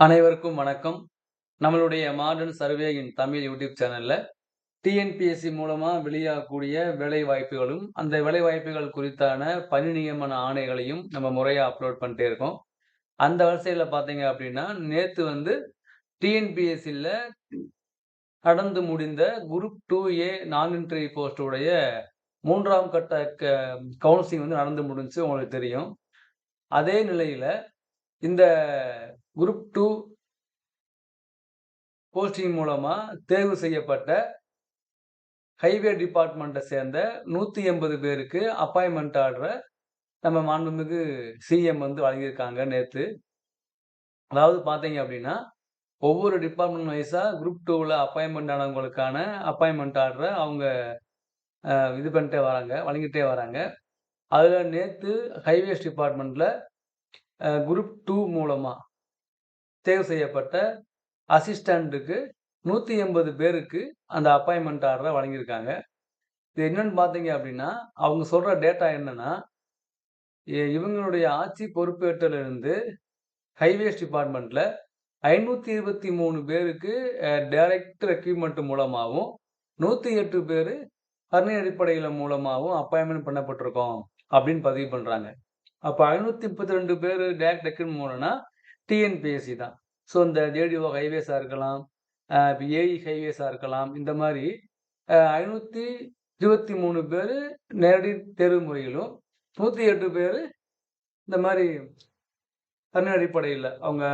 அனைவருக்கும் வணக்கம். நம்மளுடைய modern survey in Tamil YouTube சேனல்ல டிஎன்பிஎஸ்சி மூலமா வெளியாகக்கூடிய வேலை வாய்ப்புகளும் அந்த வேலை வாய்ப்புகள் குறித்தான பணி நியமன ஆணைகளையும் நம்ம முறையாக அப்லோட் பண்ணிட்டே இருக்கோம். அந்த வரிசையில் பார்த்தீங்க அப்படின்னா நேற்று வந்து டிஎன்பிஎஸ்சியில் நடந்து முடிந்த குரூப் டூ ஏ நான் இன்ட்ரி போஸ்டுடைய மூன்றாம் கட்ட கவுன்சிலிங் வந்து நடந்து முடிஞ்சு உங்களுக்கு தெரியும். அதே நிலையில் இந்த குரூப் டூ போஸ்டிங் மூலமாக தேர்வு செய்யப்பட்ட ஹைவே டிபார்ட்மெண்ட்டை சேர்ந்த நூற்றி எண்பது பேருக்கு அப்பாயின்மெண்ட் ஆர்டரை நம்ம மாண்புமிகு சிஎம் வந்து வழங்கியிருக்காங்க நேற்று அதாவது பார்த்தீங்க அப்படின்னா ஒவ்வொரு டிபார்ட்மெண்ட் வைஸாக குரூப் டூவில் அப்பாயின்மெண்ட் ஆனவங்களுக்கான அப்பாயின்மெண்ட் ஆர்டரை அவங்க இது பண்ணிட்டே வராங்க வழங்கிட்டே வராங்க. அதில் நேற்று ஹைவேஸ் டிபார்ட்மெண்ட்டில் குரூப் டூ மூலமாக தேர்வு செய்யப்பட்ட அசிஸ்டண்ட்டுக்கு நூற்றி எண்பது பேருக்கு அந்த அப்பாயின்மெண்ட் ஆர்டரை வழங்கியிருக்காங்க. இது என்னன்னு பார்த்தீங்க அப்படின்னா அவங்க சொல்கிற டேட்டா என்னென்னா இவங்களுடைய ஆட்சி பொறுப்பேற்றிலிருந்து ஹைவேஸ் டிபார்ட்மெண்ட்டில் ஐநூற்றி இருபத்தி மூணு பேருக்கு டைரக்ட் ரெக்யூப்மெண்ட் மூலமாகவும் நூற்றி எட்டு பேர் கருணை அடிப்படையில் மூலமாகவும் அப்பாயின்மெண்ட் பண்ணப்பட்டிருக்கோம் அப்படின்னு பதிவு பண்ணுறாங்க அப்போ ஐநூற்றி முப்பத்தி ரெண்டு பேர் டேரக்ட் ரெக்யூப்மெண்ட் மூலம்னா டிஎன்பிஎஸ்சி தான். ஸோ இந்த ஜேடிஓ ஹைவேஸாக இருக்கலாம் இப்போ ஏஇ ஹைவேஸாக இருக்கலாம் இந்த மாதிரி ஐநூற்றி இருபத்தி மூணு பேர் நேரடி தேர்வு முறையிலும் நூற்றி எட்டு பேர் இந்த மாதிரி தனி அடிப்படையில் அவங்க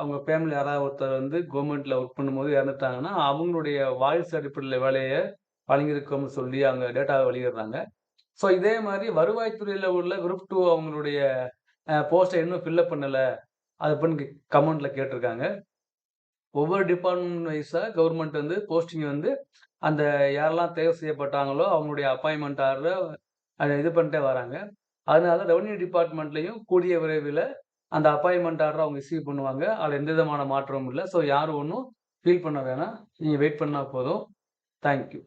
அவங்க ஃபேமிலி யாராவது ஒருத்தர் வந்து கவர்மெண்ட்டில் ஒர்க் பண்ணும்போது இறந்துட்டாங்கன்னா அவங்களுடைய வாய்ஸ் அடிப்படையில் வேலையை வழங்கியிருக்கோம்னு சொல்லி அவங்க டேட்டாவை வெளியிடுறாங்க. ஸோ இதே மாதிரி வருவாய்த்துறையில் உள்ள குரூப் டூ அவங்களுடைய போஸ்ட்டை இன்னும் ஃபில்லப் பண்ணலை. அது பண்ணி கமெண்ட்டில் கேட்டிருக்காங்க. ஒவ்வொரு டிபார்ட்மெண்ட் வைஸாக கவர்மெண்ட் வந்து போஸ்டிங் வந்து அந்த யாரெல்லாம் தேர்வு செய்யப்பட்டாங்களோ அவங்களுடைய அப்பாயின்மெண்ட் ஆர்டர் அதை இது பண்ணிட்டே வராங்க. அதனால ரெவன்யூ டிபார்ட்மெண்ட்லையும் கூடிய விரைவில் அந்த அப்பாயின்மெண்ட் ஆர்டர் அவங்க ரிசீவ் பண்ணுவாங்க. அதில் எந்த விதமான மாற்றமும் இல்லை. ஸோ யாரும் ஒன்றும் ஃபீல் பண்ண வேணாம். நீங்கள் வெயிட் பண்ணால் போதும். தேங்க்யூ